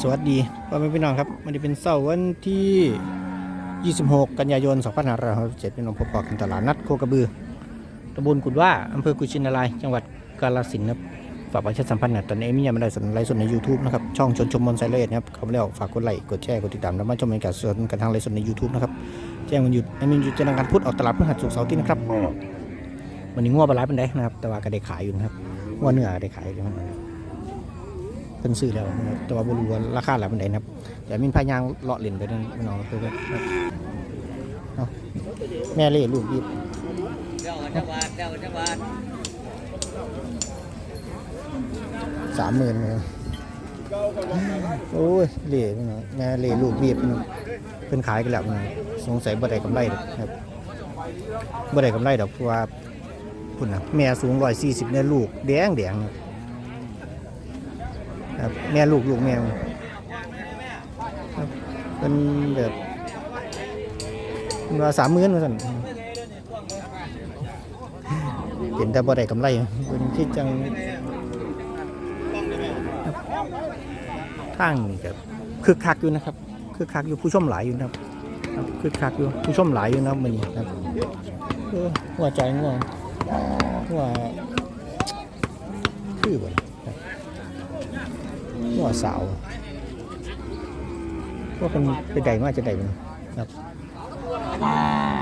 สวัสดีพ่อแม่พี่น้องครับมันจะเป็นเสาร์วันที่ 26 กันยายน 2567พี่น้องพบปะกันตลาดนัดโคกระบือตำบลกุดว่าอำเภอกุชินารายจังหวัดกาฬสินธุ์ครับฝากประชาสัมพันธ์นะตอนนี้เอมี่ยังไม่ได้สนไลฟ์สดใน YouTube นะครับ ช่องชนชมมนไซเลสนะครับเข้ามาแล้วฝากกดไลค์กดแชร์กดติดตามแล้วมาชมบรรยากาศสดกันทางไลฟ์สดใน YouTube นะครับแจ้งวันหยุดเอมี่หยุดจะนังการพุธออกตลาดพฤหัสศุกร์เสาร์อาที่นะครับวันนี้งัวปลาไหลเป็นไดนะครับแต่ว่าก็ได้ขายอยู่นะครับงัวเนื้อได้ขายอยู่นะครับเพิ่นซื้อแล้วนะครับแต่ว่าบ่รู้ว่าราคาหลายปานใดนะครับแต่มีพายางเลาะเล่นไปนั่นพี่น้องเพิ่นเนาะแม่เล่ลูกยิบเจ้าจังหวัดเจ้าจังหวัดสามหมื่นเลยโอ้ยเล่พี่น้องแม่เล่ลูกบีบเพิ่นขายกันแล้วพี่น้องสงสัยบ่ได้กำไรดอกครับบ่ได้กำไรดอกเพราะว่าพุ่นน่ะแม่สูง140เนี่ยลูกแดงแดงครับ แม่ลูกลูกแม่ครับเป็นแบบว่าสามหมื่นว่าซั่นเห็นแต่บ่ได้กำไรเพิ่นคิดจังทางนี่ครับคึกคักอยู่นะครับคึกคักอยู่ผู้ชมหลายอยู่นะครับคึกคักอยู่ผู้ชมหลายอยู่นะครับมันนี้ครับเออว่าใจง่วงว่าคือบ่ ว่าสาวว่าเป็นเป็นใดมาจะใดมันครับ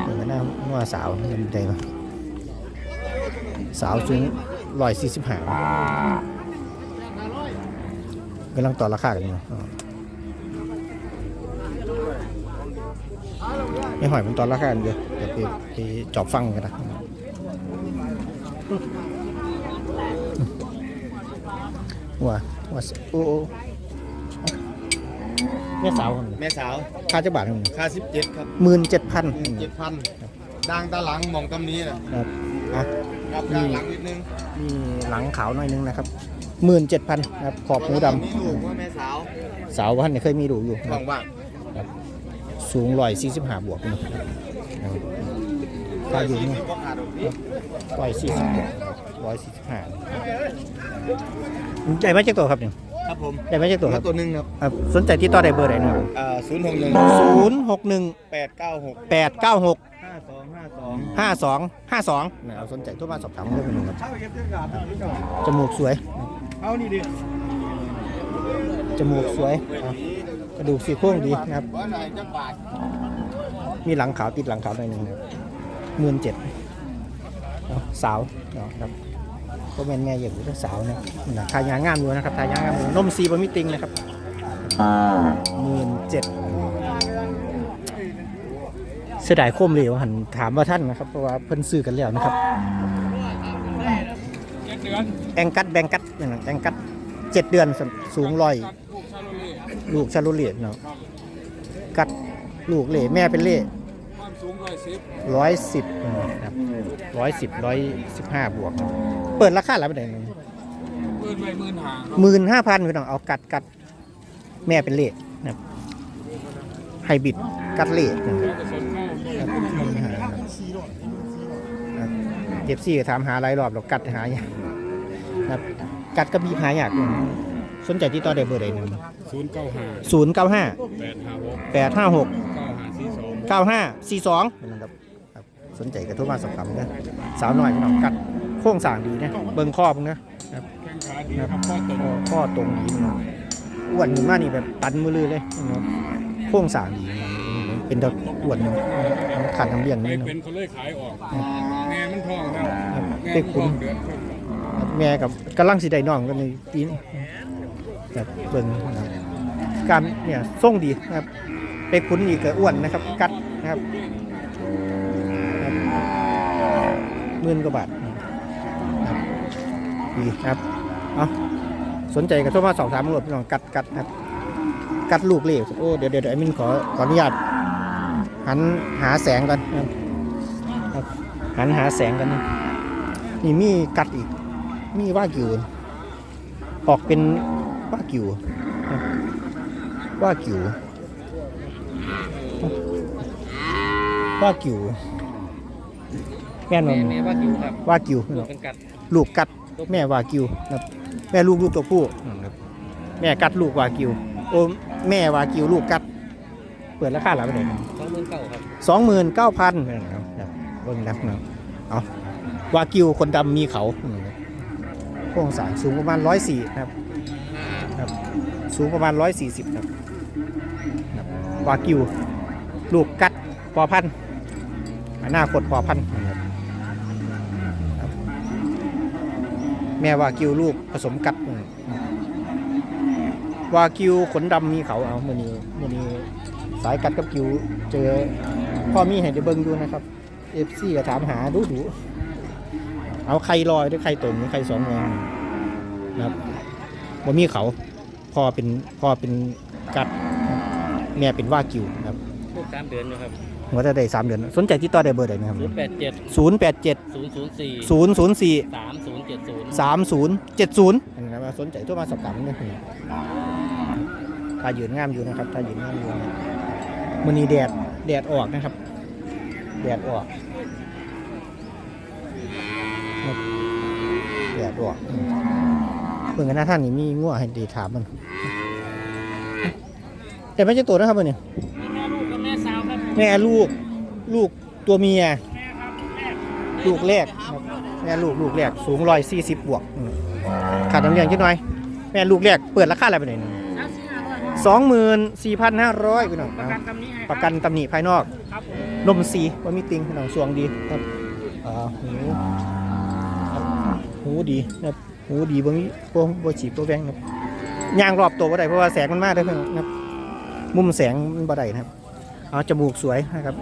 เดี๋ยวนะว่าสาวเป็นใดมาสาวสูงร้อยสี่สิบห้ากำลังต่อราคากันอยู่ไม่หอยมันต่อราคากันอยู่เดี๋ยวไปไปจอบฟังกันนะ ว่าว่าโอ้โอ้แม่สาวคนแม่สาวค่าเจ้าบาทคนค่าสิบเจ็ดครับหมื่นเจ็ดพันเจ็ดพันดังตาหลังมองตำนี้นะครับอะครับดังหลังนิดนึงมีหลังขาวหน่อยนึงนะครับหมื่นเจ็ดพันครับขอบหูดมีลูกว่าแม่สาวำสาวพันเนี่ยเคยมีดูอยู่นะคว่ารับงว่างสูงร้อยสี่สิบห้าบวกนะถ้าอยู่นี่ก็ขาดอกนี้ร้อยสี่สิบหกร้อยสี่สิบห้าใหญ่ ไหมเจ้าตัวครับเนี่ยครับผมใหญ่ไหมเจ้าตัวคแล้รัวบตัวหนึ่งครับครับสนใจที่ต่อได้เบอร์ไหนนะครับอ่าศูนย์หกหนึ่งศูนย์หกหนึ่งแปดเก้าหกแปดเก้าหกห้าสองห้าสองห้าสองห้าสองเอาสนใจโทั่วมาสอบถามเรื่องนึงครับจมูกสวย เอานี่ดิจมูกสวยอะกระดูกสี่โครงดีนะครับ ว่าไหนจะบาทมีหลังขาวติดหลังขาวหน่อยหนึงครับหมื่นเจ็ดสาวเนาะครับ ก็เป็นแม่อย่างนี้สาวนะนะทายางงามอยู่นะครับทายางงามอยู่นมซีบะมิติงนะครับหมื่นเจ็ดเสียดายโคมเหลวหันถามว่าท่านนะครับเพราะว่าเพิ่นซื้อกันแล้วนะครับแองกัดแบงกัดอย่างนั้นแองกัดเจ็ดเดือนสูงร้อย ลูกชาลูเลียเนาะกัดลูกเหล่แม่เป็นเล่ความ สูงร้อยสิบร้อยสิบครับร้อยสิบร้อยสิบห้าบวกเปิดราคาแล้วไปไหนเปิดไว้หมื่นหาหมื่นห้าพันพี่น้องเอากัดกัดแม่เป็นเล่นะครับไฮบริดกัดเล่นะครับแล้วก็สนเข้าครับหมื่นห้าครับครับเจ็บซี่ก็ถามหาหลายรอบเรากัดหายากครับกัดก็มีหายากอยู่สนใจที่ต่อได้เบอร์ใดหนึ่งศูนย์เก้าห้าศูนย์เก้าห้าแปดห้าหก แปดห้าหกเก้าห้าสี่สองเก้าห้าสี่สองนะครับครับสนใจกระทุ้มาสอบถามนะสาวหน่อยพี่น้องกัดโค้งสร้างดีนะเบิ่งข้อมึงนะแข้งขาดีครับข้อตรงข้อข้อตรงดีเนาะอ้วนขึ้นมานี่แบบตันมือเลยเลยเนาะโค้งสร้างดีเนาะเป็นตะอ้วนเนาะขาดน้ำเลี้ยงไปนี่เนาะเป็นเขาเลยขายออกแม่มันท้องครับครับแม่เป็กมันคุท้อณงเดือนครึ่งครับแม่กับกำลังสิได้น้องกันในปีนี้แบบเบิ่งนะครับการเนี่ยทรงดีนะครับ เป็กคุณนี่ก็อ้วนนะครับ กัดนะครับหมื่นกว่าบาทนะครับดีครับเอาสนใจกับโทรมาสอบถามตำรวจพี่น้องกัดกัดนะครับ กัดลูกเลี้ยวโอ้เดี๋ยวเดี๋ยวไอ้มินขอขออนุญาตหันหาแสงก่อนนะครับหันหาแสงกันนี่มีกัดอีก มีว่ากิวออกเป็นว่ากิวว่ากิว ว่ากิวแม่นบ่แม่แม่ว่ากิวครับว่ากิวลูกเป็นกัดลูกกัดแม่ว่ากิวนะครับแม่ลูกลูกตัวผู้นะครับแม่กัดลูกว่ากิวโอ้แม่วากิวลูกกัด เปิดราคาหลังไปไหนสองหมื่นเก้าครับสองหมื่นเก้าพันครับเบิ่งนักเนาะเอาวากิวคนดำมีเขาอืมโครงสร้างสูงประมาณร้อยสี่ครับครับ สูงประมาณร้อยสี่สิบครับครับวากิว ลูกกัดพอพันธุ์ อนาคตพอพันธุ์ครับครับแม่วากิวลูกผสมกัดอืมวากิวขนดำมีเขาเอามื่อนี้มื่อนี้สายกัดกับกิวเจอพ่อมีให้เดี๋ยวเบิ่งดูนะครับเอฟซีก็ถามหาดูดูเอาไข่ลอยด้วยไข่ตนไข่สองงอนนะครับบ่มีเขาพ่อเป็นพ่อเป็นกัดแม่เป็นวากิวนะครับลูกสามเดือนอยู่ครับ หัวจะได้สามเดือนสนใจติดต่อได้เบอร์ใดนะครับศูนย์แปดเจ็ดศูนย์แปดเจ็ดศูนย์ศูนย์สี่ศูนย์ศูนย์สี่สามศูนย์เจ็ดศูนย์สามศูนย์เจ็ดศูนย์นะครับสนใจโทั่วมาสอบถามได้เลยถ้ายืนงามอยู่นะครับถ้ายืนงามอยู่นะมันนี้แดดแดดออกนะครับแดดออกครับแดดออกอืมเพิ่งกันหน้าท่านนี่มีงัวให้ดีถามมันแต่ไม่ใช่ตัวนะครับมันนี่ แม่ลูกลูกตัวเมีย ลูกแรกครับแม่ลูกลูกแรกสูงร้อยสี่สิบบวกอืมขาดน้ำเลี้ยงจักหน่อย แม่ลูกแรกเปิดราคาอะไรไปไหนสามสี่ห้าร้อยสองหมื่นสี่พันห้าร้อยพี่น้องประกันคำนี้ให้ประกันตำหนิภายนอกครับผมนมสีว่ามีติงพี่น้องสวงดีครับอ่าหูครับหูดีนะครับหูดีบ่มีบ่บ่ฉีบบ่แวงนะครับย่างรอบตัวบ่ได้เพราะว่าแสงมันมากเลยพี่น้องนะครับมุมแสงมันบ่ได้นะครับ เอาจมูกสวยนะครับ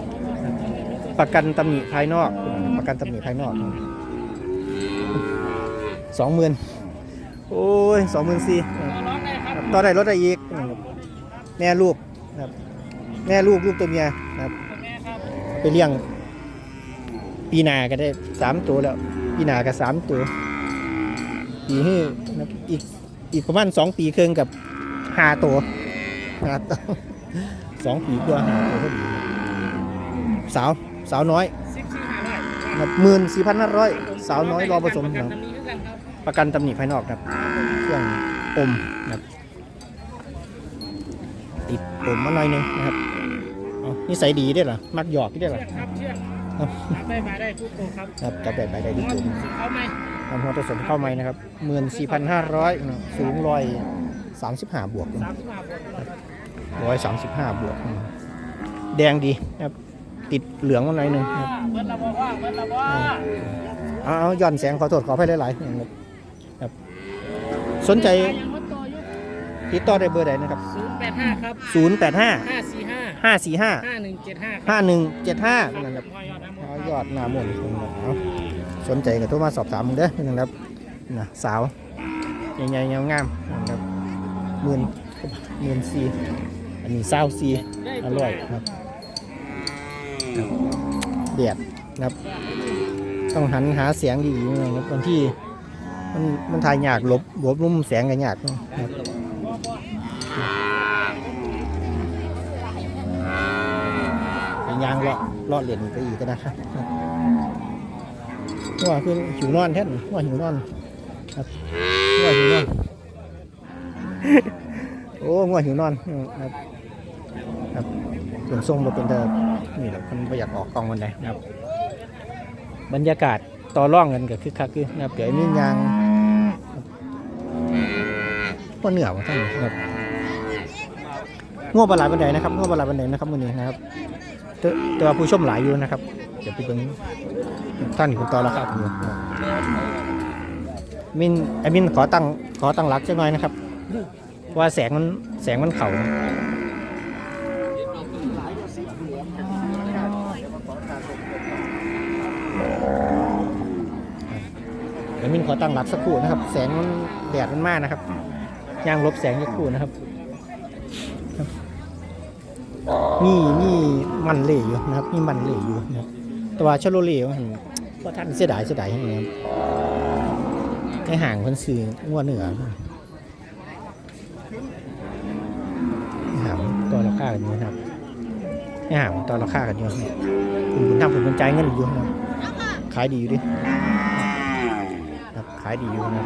ประกันตำหนิภายนอก ประกันตำหนิภายนอกสองหมื่นโอ้ยสองหมื่นสี่ร้องได้ครับต่อได้รถได้อีกนะครับแม่ลูกนะครับแม่ลูกลูกตัวเมียนะครับแม่ครับไปเลี้ยง ปีหนาก็ได้สามตัวแล้ว ปีหนาก็สามตัวปีนี้นะครับอีกอีกประมาณสองปีครึ่งกับห้าตัวห้าตัว สองปีกว่าห้าตัวพอดีสาวสาวน้อยสิบสี่ห้าร้อยหมื่นสี่พันห้าร้อยสาวน้อยรอผสมประกันนะครับคำนี้คือกันครับประกันตำหนิภายนอกนะครับเครื่องอมนะครับติดผมมาหน่อยหนึงนะครับเอานิสัยดีด้วยเหรอมักหยอกด้วยเหรอเชือกครับเชือกครับจับได้มาได้ทุกตัวครับครับจับแบบไปได้ดีว่าจุดเขาไหมทำหัวผสมเข้าไหมนะครับหมื่นสี่พันห้าร้อยสูงร้อยสามสิบห้าบวกสามสิบห้าบาทค รับร้อยสามสิบห้าบวกอืมแดงดีนะครับ ติดเหลืองมาหน่อยหนึงนะครับเบิร์ดละบอกว่าเบิร์ดละบอกเอาเอาย้อนแสงขอโทษขอให้หลายๆนะครับครับสนใจยังวัดต่อยุติดต่อได้เบอร์ใดนะครับศูนย์แปดห้าครับศูนย์แปดห้าห้าสี่ห้าห้าสี่ห้าห้าหนึ่งเจ็ดห้าห้าหนึ่งเจ็ดห้านะครับพ่อยอดนะหมเอาดยอดหน้ามนต์เอาสนใจก็โทรมาสอบถามมึงเด้อนี่นะครับนะสาวใหญ่ๆงามๆนะครับหมื่นหมื่นสี่ อันนี้เศร้าสี่อร่อยครับครับเดียดนะครับ ต้องหันหาเสียงดีๆนะครับบางที่มันมันถ่ายยากหลบหลบมุมแสงกันยากนะครับไปยางเลาะเลาะเหรียญไปอีกก็นะครับว่าคือหิวนอนแท้นว่าหิวนอน ครับว่าหิวนอน โอ้ว่าหิวนอนครับครับส่วนทรงมาเป็นเดิมนี่แหละมันไม่อยากออกกองวันใดนครับ บรรยากาศต่อร่องกันก็คือคักคือนะครับเดี๋ยวมียางก็เหนือมาท่านครับง่วงปลาไหลบันไดนะครับง่วงปลาไหลบันไดนะครับวันนี้นะครับแต่แต่ว่าผู้ชมหลายอยู่นะครับเดี๋ยวไปเบิ่งท่านคุณต่อราคาอยู่ครับมินไอมินขอตั้งขอตั้งหลักสักหน่อยนะครับ เพราะว่าแสงมันแสงมันเข่าไอมินขอตั้งหลักสักครู่นะครับ แสงมันแดดมันมากนะครับย่างลบแสงสักครู่นะครับ มีมีมันเหล่อยู่นะครับ มีมันเหล่อยู่นะครับแต่ว่าชโลเหล่ว่าหั่นว่าท่านเสียดายเสียดายนะครับในห่างคนซื้องัวเหนือ คากันอยู่นะครับในห่างตอนเราคากันอยู่นะครับคุณทำผมเป็นใจายเงินอยู่นะขายดีอยู่ดิครับขายดีอยู่นะ